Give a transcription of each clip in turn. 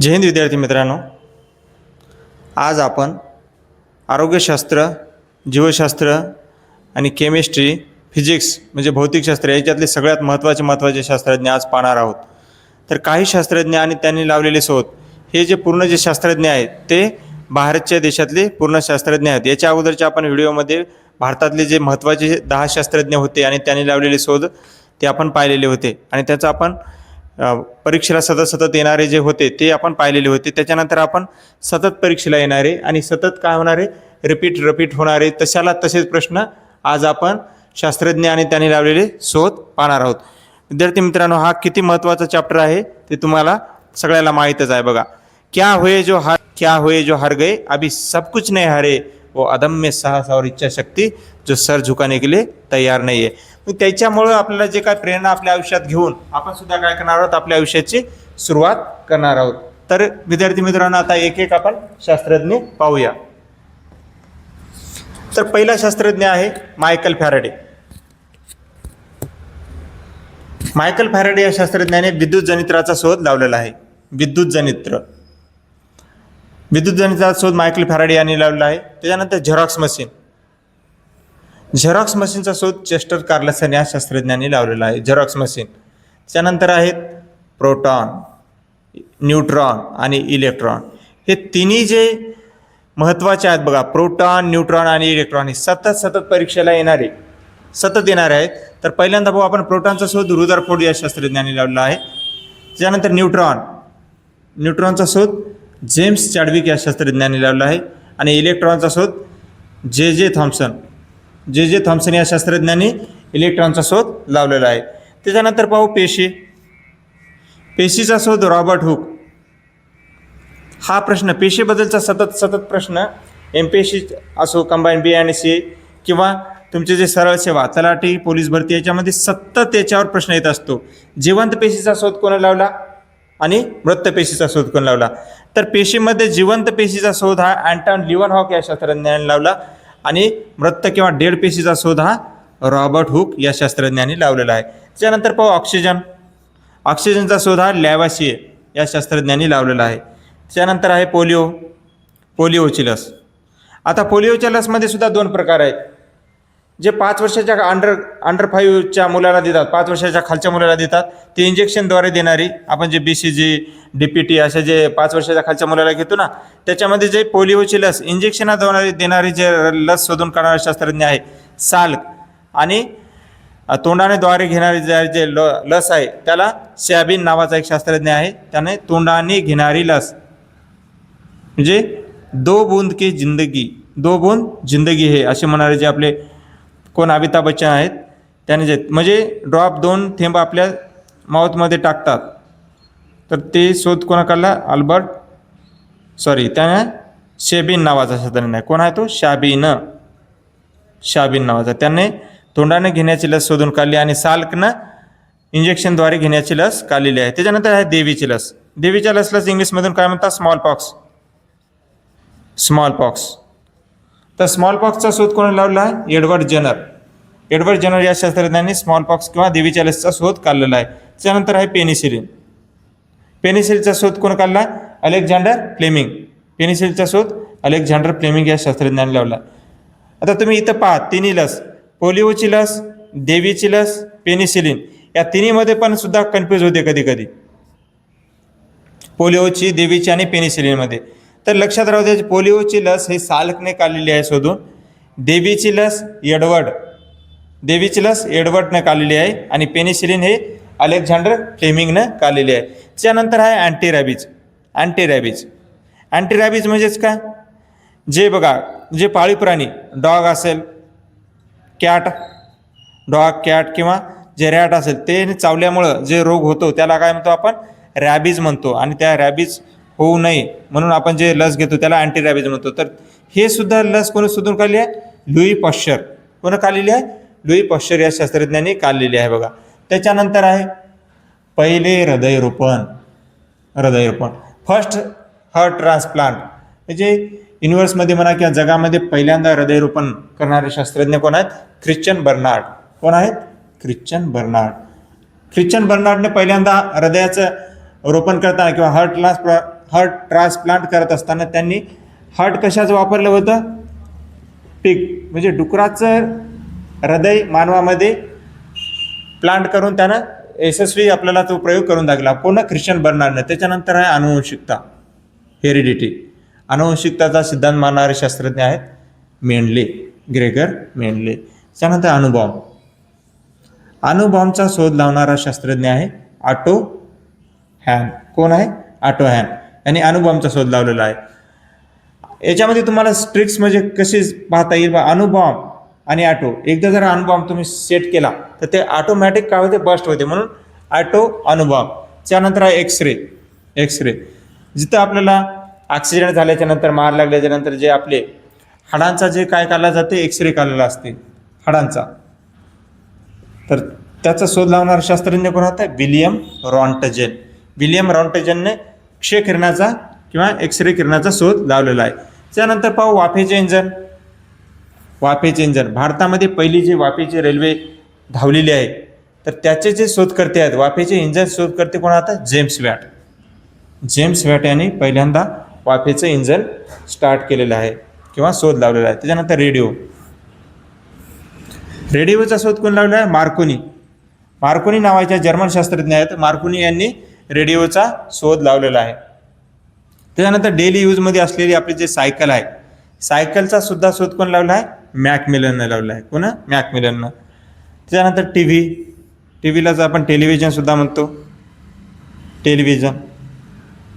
जय हिंद विद्यार्थी मित्रांनो. आज आपण आरोग्यशास्त्र जीवशास्त्र आणि केमिस्ट्री फिजिक्स म्हणजे भौतिकशास्त्र याच्यातले सगळ्यात महत्त्वाचे महत्त्वाचे शास्त्रज्ञ आज पाहणार आहोत. तर काही शास्त्रज्ञ आणि त्यांनी लावलेले शोध हे जे पूर्ण जे शास्त्रज्ञ आहेत ते भारतच्या देशातले पूर्ण शास्त्रज्ञ आहेत. याच्या अगोदरच्या आपण व्हिडिओमध्ये भारतातले जे महत्त्वाचे दहा शास्त्रज्ञ होते आणि त्यांनी लावलेले शोध ते आपण पाहिलेले होते. आणि त्याचा आपण परीक्षेला सतत सतत येणारे जे होते ते आपण पाहिलेले होते. त्याच्यानंतर आपण सतत परीक्षेला येणारे आणि सतत काय होणारे? रिपीट रिपीट होणारे. तशाला तसेच प्रश्न आज आपण शास्त्रज्ञ आणि त्यांनी लावलेले शोध पाहणार आहोत. विद्यार्थी मित्रांनो हा किती महत्त्वाचा चॅप्टर आहे ते तुम्हाला सगळ्याला माहीतच आहे. बघा क्या होय जो हार क्या होय जो हार गए? अभी सब कुछ नाही हारे. वो अदम्य साहसावर और जो सर झुकाने के लिए तयार नाही आहे मग त्याच्यामुळं आपल्याला जे काय प्रेरणा आपल्या आयुष्यात घेऊन आपण सुद्धा काय करणार आहोत? आपल्या आयुष्याची सुरुवात करणार आहोत. तर विद्यार्थी मित्रांनो आता एक एक आपण शास्त्रज्ञ पाहूया. तर पहिला शास्त्रज्ञ आहे मायकल फॅरेडे. मायकल फॅरेडे या शास्त्रज्ञाने विद्युत जनित्राचा शोध लावलेला आहे. विद्युत जनित्र. विद्युत शोध मायकल फॅराडे यांनी लावलेला आहे. त्याच्यानंतर झेरॉक्स मशीन. झेरॉक्स मशीनचा शोध चेस्टर कार्लसन या शास्त्रज्ञांनी लावलेला आहे. Xerox machine. त्यानंतर आहेत प्रोटॉन न्यूट्रॉन आणि इलेक्ट्रॉन. हे तिन्ही जे महत्त्वाचे आहेत बघा प्रोटॉन न्यूट्रॉन आणि इलेक्ट्रॉन हे सतत सतत परीक्षेला येणारे सतत येणारे आहेत. तर पहिल्यांदा भाऊ आपण प्रोटॉनचा शोध रुदरफोर्ड या शास्त्रज्ञांनी लावला आहे. त्यानंतर न्यूट्रॉन. न्यूट्रॉनचा शोध जेम्स चॅडविक या शास्त्रज्ञांनी लावला आहे. आणि इलेक्ट्रॉनचा शोध जे जे थॉम्सन जे जे थॉम्सन या शास्त्रज्ञांनी इलेक्ट्रॉनचा शोध लावलेला आहे. त्याच्यानंतर पाहू पेशी. पेशीचा शोध रॉबर्ट हुक. हा प्रश्न पेशीबद्दलचा सतत सतत प्रश्न एम पी एस सी असो कंबाईन बी आणि सी किंवा तुमचे जे सरळ सेवा तलाठी पोलीस भरती याच्यामध्ये सतत याच्यावर प्रश्न येत असतो. जिवंत पेशीचा शोध कोणा लावला? आणि मृत पेशीचा शोध कोण लावला. तर पेशीमध्ये जिवंत पेशीचा शोध हा अँटॉन लिवन हॉक या शास्त्रज्ञाने लावला आणि मृत किंवा डेड पेशीचा शोध हा रॉबर्ट हुक या शास्त्रज्ञांनी लावलेला आहे. त्यानंतर पाहू ऑक्सिजन. ऑक्सिजनचा शोध हा लॅवाशिये या शास्त्रज्ञांनी लावलेला आहे. त्यानंतर आहे पोलिओ पोलिओची लस आता पोलिओच्या लसमध्ये सुद्धा दोन प्रकार आहेत. जे पाच वर्षाच्या अंडर अंडर फाईव्हच्या मुलाला देतात पाच वर्षाच्या खालच्या मुलाला देतात ते इंजेक्शनद्वारे देणारी आपण जे B C G D P T असे जे पाच वर्षाच्या खालच्या मुलाला घेतो ना त्याच्यामध्ये जे पोलिओची लस इंजेक्शनाद्वारे देणारी जे लस शोधून काढणारे शास्त्रज्ञ आहे साल्क आणि तोंडाने द्वारे घेणारी जे जे ल लस आहे त्याला सॅबिन नावाचा एक शास्त्रज्ञ आहे त्याने तोंडाने घेणारी लस. म्हणजे दो बूंद की जिंदगी दो बूंद जिंदगी हे असे म्हणणारे जे आपले कोण अमिताभ बच्चन आहेत त्याने जे म्हणजे ड्रॉप दोन थेंब आपल्या माउथमध्ये टाकतात. तर ते शोध कोणा काढला अल्बर्ट सॉरी त्याने शेबिन नावाचा शास्त्रज्ञ आहे कोण आहे तो? शाबिन. शाबिन नावाचा. त्याने तोंडाने घेण्याची लस शोधून काढली आणि साल्कनं इंजेक्शनद्वारे घेण्याची लस काढलेली आहे. त्याच्यानंतर आहे देवीची लस. देवीच्या लसलाच इंग्लिशमधून काय म्हणतात? स्मॉल पॉक्स स्मॉल पॉक्स तर स्मॉल पॉक्सचा शोध कोणी लावला? आहे एडवर्ड जनर. एडवर्ड जनर या शास्त्रज्ञांनी स्मॉल पॉक्स किंवा देवीच्या लसचा शोध काढलेला आहे. त्यानंतर आहे पेनिसिलिन पेनिसिलचा शोध कोण काढला? Alexander Fleming. पेनिसिलचा शोध अलेक्झांडर फ्लेमिंग या शास्त्रज्ञांनी लावला. आता तुम्ही इथं पहा तिन्ही लस. पोलिओची लस देवीची लस पेनिसिलिन या तिन्हीमध्ये पण सुद्धा कन्फ्यूज होते कधी कधी पोलिओची देवीची आणि पेनिसिलिनमध्ये तर लक्षात राहू द्यायची पोलिओची लस हे सालकने काढलेली आहे शोधून. देवीची लस एडवर्ड. देवीची लस एडवर्डनं काढलेली आहे आणि पेनिसिलिन हे अलेक्झांडर फ्लेमिंगनं काढलेली आहे. त्यानंतर आहे anti rabies. Anti rabies. Anti rabies म्हणजेच काय? जे बघा जे पाळीव प्राणी डॉग असेल कॅट डॉग कॅट किंवा जे रॅट असेल ते चावल्यामुळं जे रोग होतो त्याला काय म्हणतो आपण? रॅबीज म्हणतो आणि त्या रॅबीज होऊ नये म्हणून आपण जे लस घेतो त्याला अँटी रॅबीज म्हणतो. तर हे सुद्धा लस कोणी शोधून काढली आहे? Louis Pasteur. कोणी काढलेली आहे? लुई पॉश्चर या शास्त्रज्ञांनी काढलेली आहे बघा. त्याच्यानंतर आहे पहिले हृदयरोपण. हृदयरोपण. फर्स्ट हार्ट ट्रान्सप्लांट म्हणजे युनिव्हर्समध्ये म्हणा किंवा जगामध्ये पहिल्यांदा हृदयरोपण करणारे शास्त्रज्ञ कोण आहेत? ख्रिश्चन बर्नार्ड कोण आहेत? ख्रिश्चन बर्नार्ड ख्रिश्चन बर्नार्डने पहिल्यांदा हृदयाचं रोपण करताना किंवा हार्ट ट्रान्सप्ला हार्ट ट्रान्सप्लांट करत असताना त्यांनी हार्ट कशाचं वापरलं होतं? पीक म्हणजे डुकराचं हृदय मानवामध्ये प्लांट करून त्यानं यशस्वी आपल्याला तो प्रयोग करून दाखला. कोण ख्रिश्चन बर्नार्डनं त्याच्यानंतर आहे अनुवंशिकता हेरिडिटी. अनुवंशिकताचा सिद्धांत मानणारे शास्त्रज्ञ आहेत मेंडले ग्रेगर मेंडले. त्यानंतर अणुबॉम्ब. अणुबॉम्बचा शोध लावणारा शास्त्रज्ञ आहे आटो हॅन. कोण आहे? Otto Hahn. यांनी अणुबॉम्बचा शोध लावलेला आहे. याच्यामध्ये तुम्हाला स्ट्रिक्स म्हणजे कशी पाहता येईल बा? अणुबॉम्ब आणि ऑटो एकदा जर अणुबॉम्ब तुम्ही सेट केला तर ते ऑटोमॅटिक काय होते? बस्ट होते. म्हणून ऑटो अणुबॉम्ब त्यानंतर आहे एक्सरे एक्सरे जिथं आपल्याला ॲक्सिडेंट झाल्याच्यानंतर मार लागल्याच्या नंतर जे आपले हाडांचा जे काय काढला जाते एक्सरे काढलेला असते. हाडांचा. तर त्याचा शोध लावणारा शास्त्रज्ञ कोण होता? William Röntgen. विलियम रॉन्टजेनने क्षय किरणाचा किंवा एक्सरे किरणाचा शोध लावलेला आहे. त्यानंतर पाहू वाफेचे इंजन. वाफेचे इंजन. भारतामध्ये पहिली जी वाफेची रेल्वे धावलेली आहे तर त्याचे जे शोधकर्ते आहेत वाफेचे इंजन शोधकर्ते कोण आता जेम्स वॅट. जेम्स वॅट यांनी पहिल्यांदा वाफेचं इंजन स्टार्ट केलेलं आहे किंवा शोध लावलेला आहे. त्याच्यानंतर रेडिओ. रेडिओचा शोध कोण लावला आहे? मार्कोनी. मार्कोनी नावाच्या जर्मन शास्त्रज्ञ आहेत. मार्कोनी यांनी रेडिओचा शोध लावलेला आहे. त्याच्यानंतर डेली यूजमध्ये असलेली आपली जे सायकल आहे सायकलचा सुद्धा शोध कोण लावला आहे? मॅकमिलननं लावला आहे. कोण? मॅकमिलननं. त्याच्यानंतर टी व्ही टी व्हीलाच आपण टेलिव्हिजनसुद्धा म्हणतो. टेलिव्हिजन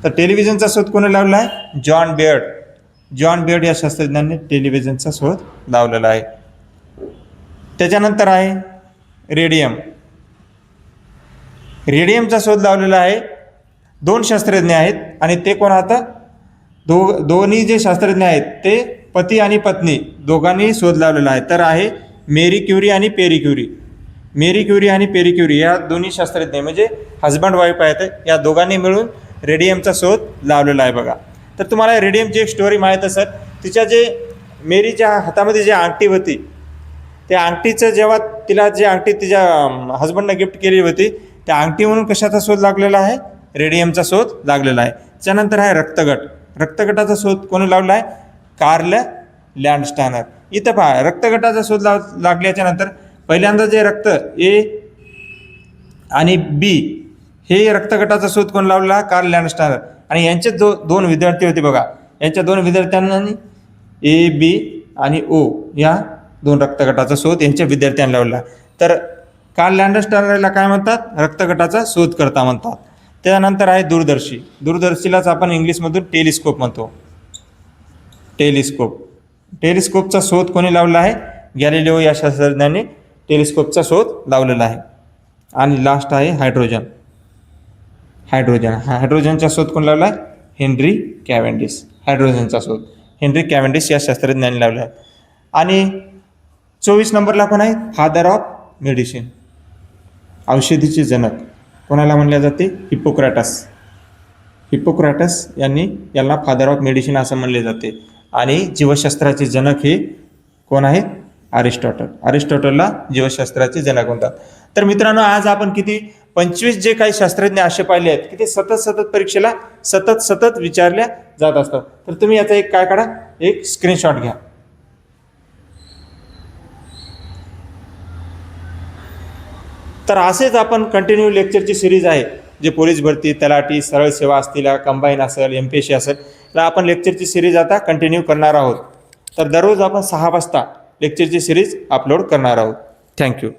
तर टेलिव्हिजनचा शोध कोणी लावला आहे? जॉन बेअर्ड जॉन बेअर्ड या शास्त्रज्ञांनी टेलिव्हिजनचा शोध लावलेला आहे. त्याच्यानंतर आहे रेडियम रेडियमचा शोध लावलेला आहे. दोन शास्त्रज्ञ आहेत आणि ते कोण आता दो दोन्ही जे शास्त्रज्ञ आहेत ते पती आणि पत्नी दोघांनी शोध लावलेला आहे. तर आहे मेरी क्युरी आणि पेरी क्युरी. मेरी क्युरी आणि पेरी क्युरी या दोन्ही शास्त्रज्ञ म्हणजे हजबंड वाईफ आहेत. या दोघांनी मिळून रेडियमचा शोध लावलेला आहे बघा. तर तुम्हाला रेडियमची एक स्टोरी माहीत असेल. तिच्या जे मेरीच्या हातामध्ये जी अंगठी होती त्या अंगठीचं जेव्हा तिला जे अंगठी तिच्या हजबंडनं गिफ्ट केली होती त्या अंगठी म्हणून कशाचा शोध लागलेला आहे? रेडियमचा शोध लागलेला आहे. त्यानंतर आहे रक्तगट. रक्तगटाचा शोध कोणी लावला आहे? Karl Landsteiner. इथं पहा रक्तगटाचा शोध लाव लागल्याच्या नंतर पहिल्यांदा जे रक्त ए आणि बी हे रक्तगटाचा शोध कोण लावला? Karl Landsteiner. आणि यांचे दो दोन विद्यार्थी होते बघा. यांच्या दोन विद्यार्थ्यांना ए बी आणि ओ या दोन रक्तगटाचा शोध यांच्या विद्यार्थ्यांनी लावला. तर कार्ल लँडस्टानरला काय म्हणतात? रक्तगटाचा शोध करता म्हणतात. त्यानंतर आहे दूरदर्शी. दूरदर्शीलाच आपण इंग्लिशमधून टेलिस्कोप म्हणतो. टेलिस्कोप. टेलिस्कोपचा शोध कोणी लावला आहे? गॅलिलिओ या शास्त्रज्ञांनी टेलिस्कोपचा शोध लावलेला आहे. आणि लास्ट आहे हायड्रोजन. हायड्रोजन. हायड्रोजनचा शोध कोण लावला आहे? हेनरी कॅव्हेंडिस. हायड्रोजनचा शोध. हेनरी कॅव्हेंडिस या शास्त्रज्ञांनी लावला आहे. आणि चोवीस नंबरला कोण आहे? Father of medicine. औषधीचे जनक. कोणाला म्हणल्या जाते? हिप्पोक्रॅटस हिप्पोक्रॅटस यांनी याला फादर ऑफ मेडिसिन असं म्हणले जाते. आणि जीवशास्त्राचे जनक हे कोण आहेत? अरिस्टॉटल अरिस्टॉटलला जीवशास्त्राचे जनक म्हणतात. तर मित्रांनो आज आपण किती? पंचवीस जे काही शास्त्रज्ञ असे पाहिले आहेत की ते सतत सतत परीक्षेला सतत सतत विचारल्या जात असतात. तर तुम्ही याचा एक काय काढा? एक स्क्रीनशॉट घ्या. तर असेच आपण कंटिन्यू लेक्चरची सिरीज आहे जे पोलीस भरती तलाठी सरळ सेवा असतील कंबाईन असेल एम पी एस सी असेल तर आपण लेक्चरची सिरीज आता कंटिन्यू करणार आहोत. तर दररोज आपण सहा वाजता लेक्चरची सिरीज अपलोड करणार आहोत. थँक्यू